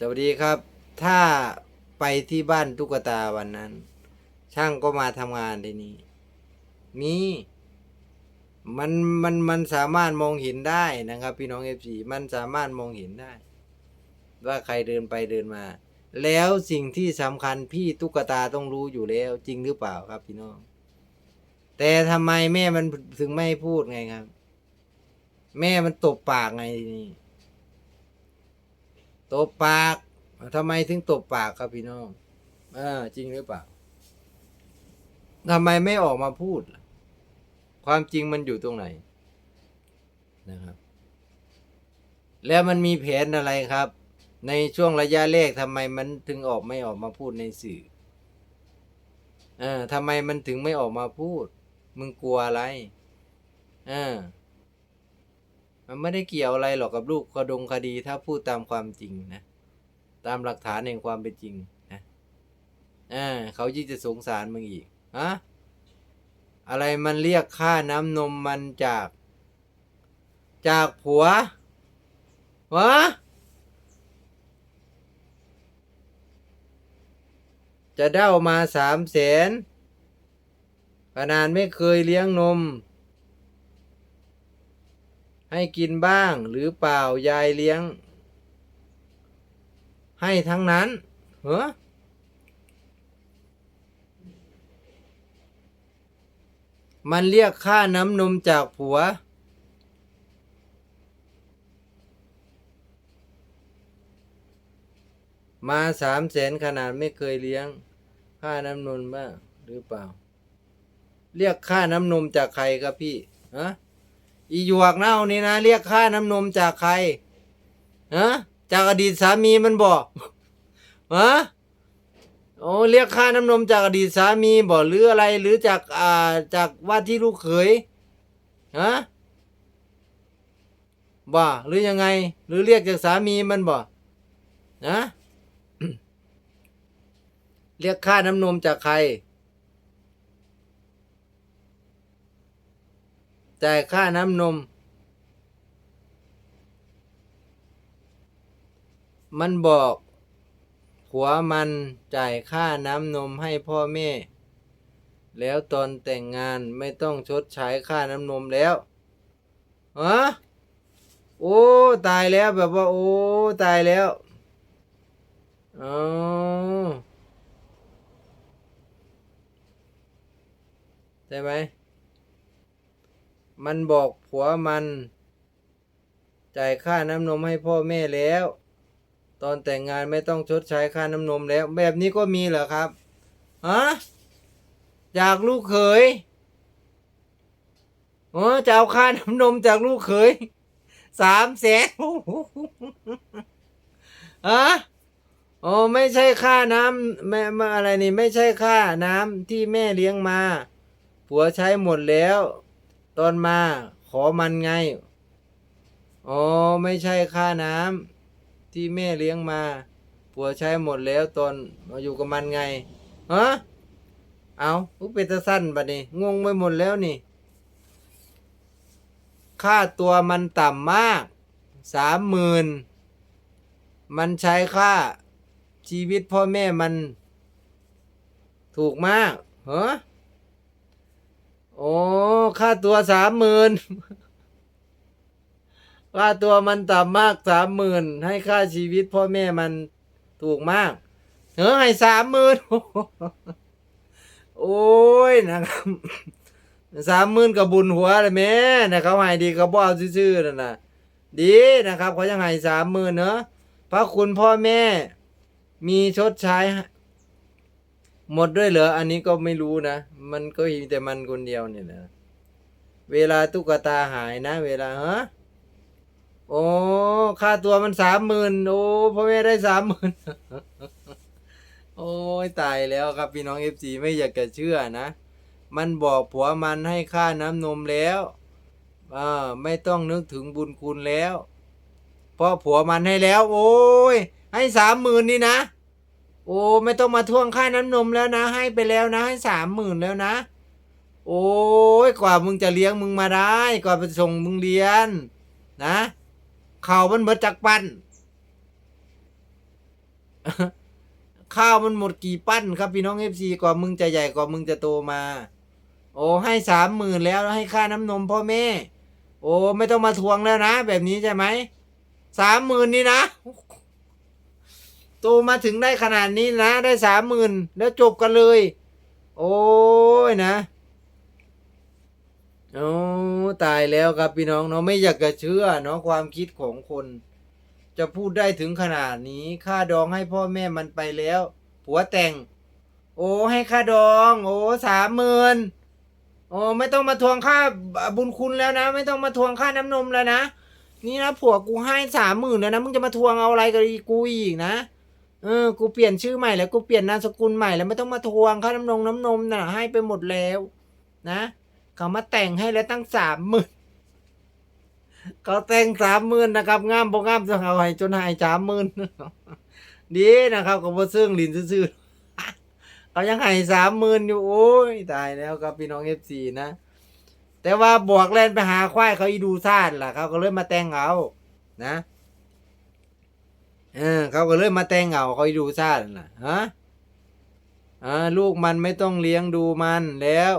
สวัสดีครับ ถ้าไปที่บ้านตุ๊กตาวันนั้น ช่างก็มาทำงานที่นี่มีมันมันมันสามารถมองเห็นได้นะครับ พี่น้องเอฟซีมันสามารถมองเห็นได้ ว่าใครเดินไปเดินมา แล้วสิ่งที่สำคัญพี่ตุ๊กตาต้องรู้อยู่แล้ว จริงหรือเปล่าครับพี่น้อง แต่ทำไมแม่มันถึงไม่พูดไงครับ แม่มันตบปากไงทีนี่ ตบปากทำไมถึงตบปากครับพี่น้องอ่าจริงหรือเปล่าทำไมไม่ออกมาพูด ความจริงมันอยู่ตรงไหนนะครับ แล้วมันมีแผนอะไรครับ ในช่วงระยะแรกทำไมมันถึงออกไม่ออกมาพูดในสื่ออ่าทำไมมันถึงไม่ออกมาพูด มึงกลัวอะไรอ่า มันไม่ได้เกี่ยวอะไรหรอกกับลูกคดงคดีถ้าพูดตามความจริงนะ ตามหลักฐานแห่งความเป็นจริงนะอ่าเขายิ่งจะสงสารมึงอีกฮะอะไรมันเรียกค่าน้ำนมมันจาก จากผัววะจะเด้ามาสามแสนขนาดไม่เคยเลี้ยงนม ให้กินบ้างหรือเปล่ายายเลี้ยง ให้ทั้งนั้นเหรอมันเรียกค่าน้ำนมจากผัว มาสามแสนขนาดไม่เคยเลี้ยง ค่าน้ำนมบ้างหรือเปล่า เรียกค่าน้ำนมจากใครครับพี่ฮะ อีหยวกเน่านี่นะ เรียกค่าน้ำนมจากใครฮะจากอดีตสามีมันบอกฮะโอ้เรียกค่าน้ำนมจากอดีตสามีบอกหรืออะไรหรือจากอ่าจากว่าที่ลูกเขยฮะบ่หรือยังไง หรือเรียกจากสามีมันบ่นะเรียกค่าน้ำนมจากใคร จ่ายค่าน้ำนม มันบอกผัวมันจ่ายค่าน้ำนมให้พ่อแม่ แล้วตอนแต่งงานไม่ต้องชดใช้ค่าน้ำนมแล้วฮะโอ้ ตายแล้วแบบว่า โอ้ ตายแล้วอ๋อใช่ไหม มันบอกผัวมัน จ่ายค่าน้ำนมให้พ่อแม่แล้ว ตอนแต่งงานไม่ต้องชดใช้ค่าน้ำนมแล้ว แบบนี้ก็มีเหรอครับฮะจากลูกเขยเออจะเอาค่าน้ำนมจากลูกเขยสามแสนฮะโอ้ไม่ใช่ค่าน้ำแม่มาอะไรนี่ ไม่ใช่ค่าน้ำที่แม่เลี้ยงมา ผัวใช้หมดแล้ว ตอนมาขอมันไง อ๋อ ไม่ใช่ค่าน้ำที่แม่เลี้ยงมาผัวใช้หมดแล้วตอนมาอยู่กับมันไงฮะเอาอุยเป็นตะสั้นบัดนี้ งงไปหมดแล้วนี่ ค่าตัวมันต่ำมาก สามหมื่น มันใช้ค่าชีวิตพ่อแม่มัน ถูกมากเหรอโอ้ ค่าตัวสามหมื่นค่าตัวมันต่ำมากสามหมื่นให้ค่าชีวิตพ่อแม่มันถูกมากเออให้สามหมื่นโอ้ยนะครับสามหมื่นกับบุญหัวเลยแม่นะเขาให้ดีก็บ่เอาซื่อๆนั่นนะดีนะครับเขายังให้สามหมื่นเนอะพระคุณพ่อแม่ มีชดใช้ หมดด้วยเหรออันนี้ก็ไม่รู้นะ มันก็มีแต่มันคนเดียวเนี่ยนะ เวลาตุ๊กตาหายนะ เวลาฮะโอ้ค่าตัวมันสามหมื่นโอ้พ่อแม่ได้สามหมื่นโอ้ยตายแล้วครับพี่น้องเอฟซีไม่อยากจะเชื่อนะ มันบอกผัวมันให้ค่าน้ำนมแล้วอ่าไม่ต้องนึกถึงบุญคุณแล้วเพราะผัวมันให้แล้ว โอ้ยให้สามหมื่นนี่นะ โอ้ไม่ต้องมาทวงค่าน้ำนมแล้วนะ ให้ไปแล้วนะ ให้สามหมื่นแล้วนะ โอ้ยกว่ามึงจะเลี้ยงมึงมาได้ กว่าไปส่งมึงเรียน นะเข่ามันเบิดจากปั้นข้าวมันหมดกี่ปั้นครับพี่น้องเอฟซีกว่ามึงจะใหญ่กว่ามึงจะโตมา โอ้ให้สามหมื่นแล้วแล้วให้ค่าน้ำนมพ่อแม่ โอ้ไม่ต้องมาทวงแล้วนะ แบบนี้ใช่ไหมสามหมื่นนี่นะโตมาถึงได้ขนาดนี้นะ ได้สามหมื่นแล้วจบกันเลย โอ้ยนะ โอ้ตายแล้วครับพี่น้องเนาะไม่อยากจะเชื่อเนาะความคิดของคน จะพูดได้ถึงขนาดนี้ค่าดองให้พ่อแม่มันไปแล้ว ผัวแต่ง โอ้ให้ค่าดอง โอ้สามหมื่นโอ้ไม่ต้องมาทวงค่าบุญคุณแล้วนะ ไม่ต้องมาทวงค่าน้ำนมแล้วนะนี่นะผัวกูให้สามหมื่นแล้วนะมึงจะมาทวงเอาอะไรกับกูอีกนะเออกูเปลี่ยนชื่อใหม่แล้วกูเปลี่ยนนามสกุลใหม่แล้วไม่ต้องมาทวงค่าน้ำนมน้ำนมน่ะให้ไปหมดแล้ว นะ เขามาแต่งให้แล้วตั้งสามหมื่นเขาแต่งสามหมื่นนะครับงามบ่งามจะเอาให้จนหายสามหมื่นดีนะครับก็บ่ซึ่งลินซื่อเขายังให้สามหมื่นอยู่โอ้ยตายแล้วครับพี่น้องเอฟซีนะแต่ว่าบวกแล่นไปหาควายเขาอีดูซ่านล่ะเขาก็เลยมาแต่งเอานะเออเขาก็เลยมาแต่งเอาเขาอีดูซ่านล่ะฮะอ่าลูกมันไม่ต้องเลี้ยงดูมันแล้ว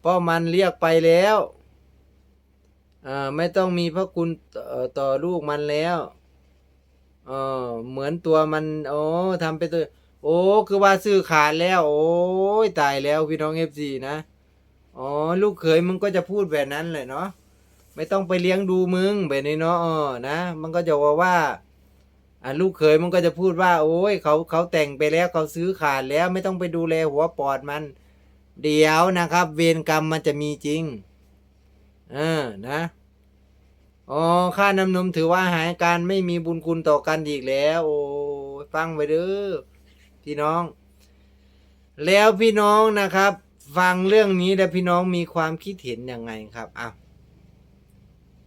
เพราะมันเรียกไปแล้วอ่าไม่ต้องมีพระคุณต่อลูกมันแล้วเออเหมือนตัวมัน โอ้ทำไปตัว โอ้ คือว่าซื้อขาดแล้ว โอ้ยตายแล้วพี่น้องเอฟซีนะ อ๋อ ลูกเขยมึงก็จะพูดแบบนั้นเลยเนาะ ไม่ต้องไปเลี้ยงดูมึงแบบนี้เนาะนะ มันก็จะว่าว่าอ่าลูกเขยมันก็จะพูดว่า โอ้ยเขาเขาแต่งไปแล้วเขาซื้อขาดแล้ว ไม่ต้องไปดูแลหัวปอดมัน เดี๋ยวนะครับ เวรกรรมมันจะมีจริง เออนะอ๋อค่าน้ำนมถือว่าหายการไม่มีบุญคุณต่อกันอีกแล้ว โอ้ยฟังไว้เด้อพี่น้อง แล้วพี่น้องนะครับ ฟังเรื่องนี้แล้วพี่น้องมีความคิดเห็นยังไงครับอ้า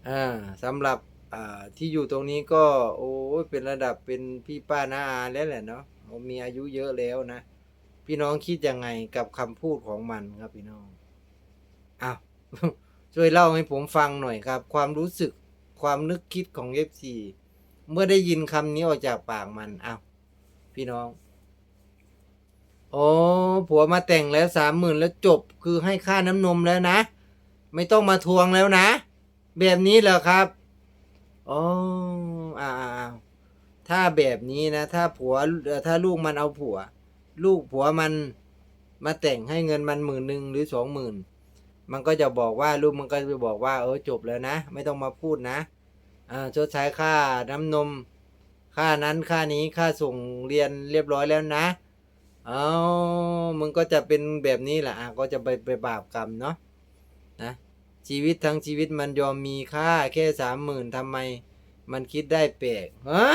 อ่าสำหรับอ่าที่อยู่ตรงนี้ก็ โอ้ยเป็นระดับเป็นพี่ป้าน้าอาแล้วแหละเนาะเขามีอายุเยอะแล้วนะ พี่น้องคิดยังไงกับคำพูดของมันครับพี่น้องอ้าวช่วยเล่าให้ผมฟังหน่อยครับ ความรู้สึกความนึกคิดของเอฟซีเมื่อได้ยินคำนี้ออกจากปากมันอ้าวพี่น้องโอ้ผัวมาแต่งแล้วสามหมื่นแล้วจบคือให้ค่าน้ำนมแล้วนะ ไม่ต้องมาทวงแล้วนะ แบบนี้เหรอครับอ๋ออ่าอ่าถ้าแบบนี้นะ ถ้าผัวถ้าลูกมันเอาผัว ลูกผัวมันมาแต่งให้เงินมันหมื่นหนึ่งหรือสองหมื่นมันก็จะบอกว่าลูกมันก็จะบอกว่าเออจบแล้วนะ ไม่ต้องมาพูดนะอ่าชดใช้ค่าน้ำนม ค่านั้นค่านี้ค่าส่งเรียนเรียบร้อยแล้วนะเอามึงก็จะเป็นแบบนี้แหละอะก็จะไปไปบาปกรรมเนาะนะชีวิตทั้งชีวิตมันยอมมีค่าแค่สามหมื่นทำไม มันคิดได้แปลกฮะ